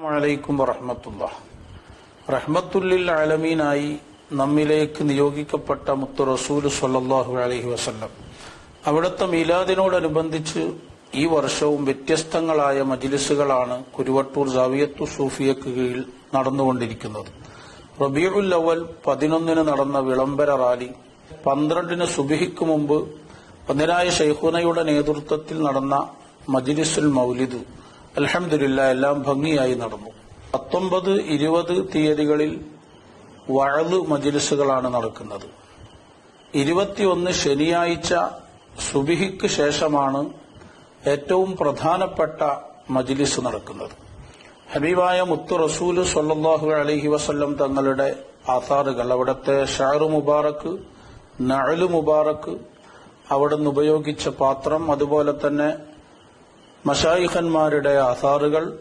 അലൈക്കും വറഹമത്തുള്ള റഹ്മത്തുല്ലിൽ ആലമീനായി നമ്മിലേക്ക് നിയോഗിക്കപ്പെട്ട മുത്തു റസൂൽ സല്ലാഹു അലഹി വസല്ലം. അവിടുത്തെ മീലാദിനോടനുബന്ധിച്ച് ഈ വർഷവും വ്യത്യസ്തങ്ങളായ മജിലിസുകളാണ് കുരുവട്ടൂർ ജാവിയത്തു സൂഫിയക്ക് കീഴിൽ നടന്നുകൊണ്ടിരിക്കുന്നത്. റബീഉൽ അവൽ പതിനൊന്നിന് നടന്ന വിളംബര റാലി പന്ത്രണ്ടിന് സുബിഹിക്ക് മുമ്പ് ഒന്നിനായ ഷെയ്ഖുനയുടെ നേതൃത്വത്തിൽ നടന്ന മജിലിസുൽ മൗലിദ് അലഹമില്ല എല്ലാം ഭംഗിയായി നടന്നു. പത്തൊമ്പത് ഇരുപത് തീയതികളിൽ വഴൽ മജിലിസുകളാണ് നടക്കുന്നത്. ഇരുപത്തിയൊന്ന് ശനിയാഴ്ച സുബിഹിക്ക് ശേഷമാണ് ഏറ്റവും പ്രധാനപ്പെട്ട മജിലിസ് നടക്കുന്നത്. ഹബീബായ മുത്തു റസൂൽ സല്ലാഹു അലഹി വസ്ല്ലം തങ്ങളുടെ ആധാറുകൾ അവിടുത്തെ ഷാറു മുബാറക്ക് നഴലു മുബാറക്ക് അവിടുന്ന് ഉപയോഗിച്ച പാത്രം അതുപോലെ തന്നെ മഷായിഖന്മാരുടെ ആസാറുകൾ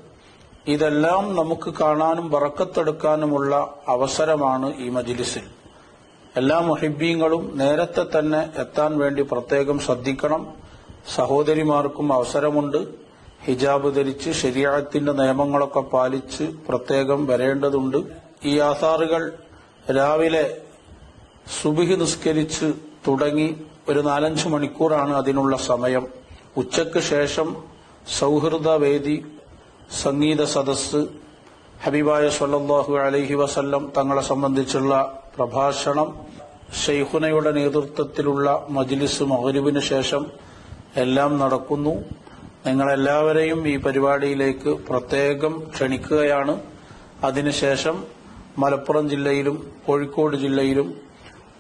ഇതെല്ലാം നമുക്ക് കാണാനും വറക്കത്തെടുക്കാനുമുള്ള അവസരമാണ് ഈ മജിലിസിൽ. എല്ലാ മുഹിബീങ്ങളും നേരത്തെ തന്നെ എത്താൻ വേണ്ടി പ്രത്യേകം ശ്രദ്ധിക്കണം. സഹോദരിമാർക്കും അവസരമുണ്ട്. ഹിജാബ് ധരിച്ച് ശരിയാത്തിന്റെ നിയമങ്ങളൊക്കെ പാലിച്ച് പ്രത്യേകം വരേണ്ടതുണ്ട്. ഈ ആസാറുകൾ രാവിലെ സുബിഹി നിസ്കരിച്ച് തുടങ്ങി ഒരു നാലഞ്ച് മണിക്കൂറാണ് അതിനുള്ള സമയം. ഉച്ചയ്ക്ക് ശേഷം സൗഹൃദ വേദി സംഗീത സദസ് ഹബീബായ സല്ലാഹു അലൈഹി വസല്ലം തങ്ങളെ സംബന്ധിച്ചുള്ള പ്രഭാഷണം ഷെയ്ഖുനയുടെ നേതൃത്വത്തിലുള്ള മജ്ലിസ് മഹരുവിന് ശേഷം എല്ലാം നടക്കുന്നു. നിങ്ങളെല്ലാവരെയും ഈ പരിപാടിയിലേക്ക് പ്രത്യേകം ക്ഷണിക്കുകയാണ്. അതിനുശേഷം മലപ്പുറം ജില്ലയിലും കോഴിക്കോട് ജില്ലയിലും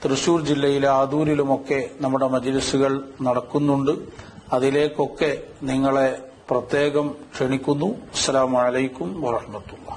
തൃശൂർ ജില്ലയിലെ ആദൂരിലുമൊക്കെ നമ്മുടെ മജ്ലിസുകൾ നടക്കുന്നുണ്ട്. അതിലേക്കൊക്കെ നിങ്ങളെ പ്രത്യേകം ക്ഷണിക്കുന്നു. അസ്സാം വലൈക്കും വറഹമത്തുള്ള